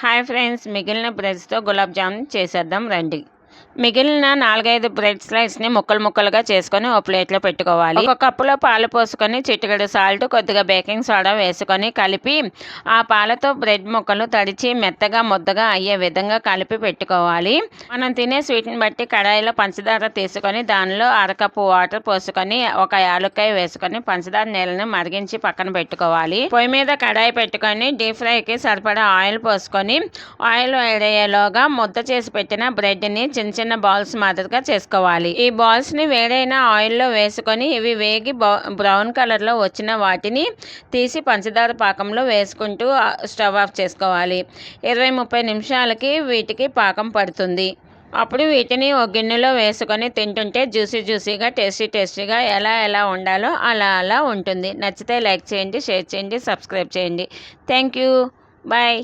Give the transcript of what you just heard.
Hi friends మిగిలిన బ్రెడ్స్తో గులాబ్ జామ్ చేసేద్దాం రండి. మిగిలిన నాలుగైదు బ్రెడ్ స్లైస్ని ముక్కలు ముక్కలుగా చేసుకొని ఓ ప్లేట్లో పెట్టుకోవాలి. ఒక కప్పులో పాలు పోసుకొని చిటికెడు సాల్ట్ కొద్దిగా బేకింగ్ సోడా వేసుకొని కలిపి ఆ పాలతో బ్రెడ్ ముక్కలు తడిచి మెత్తగా ముద్దగా అయ్యే విధంగా కలిపి పెట్టుకోవాలి. మనం తినే స్వీట్ని బట్టి కడాయిలో పంచదార తీసుకొని దానిలో అరకప్పు వాటర్ పోసుకొని ఒక యాలక్కాయ వేసుకొని పంచదార నీళ్ళని మరిగించి పక్కన పెట్టుకోవాలి. పొయ్యి మీద కడాయి పెట్టుకొని డీప్ ఫ్రైకి సరిపడా ఆయిల్ పోసుకొని ఆయిల్ వేడయ్యేలోగా ముద్ద చేసి పెట్టిన బ్రెడ్ని చిన్న చిన్న చిన్న బాల్స్ మాదిరిగా చేసుకోవాలి. ఈ బాల్స్ని వేడైన ఆయిల్లో వేసుకొని ఇవి వేగి బ్రౌన్ కలర్లో వచ్చిన వాటిని తీసి పంచదార పాకంలో వేసుకుంటూ స్టవ్ ఆఫ్ చేసుకోవాలి. ఇరవై ముప్పై నిమిషాలకి వీటికి పాకం పడుతుంది. అప్పుడు వీటిని ఒక గిన్నెలో వేసుకొని తింటుంటే జ్యూసీ జ్యూసీగా టేస్టీ టేస్టీగా ఎలా ఎలా ఉండాలో అలా అలా ఉంటుంది. నచ్చితే లైక్ చేయండి షేర్ చేయండి సబ్స్క్రైబ్ చేయండి. Thank you. బాయ్.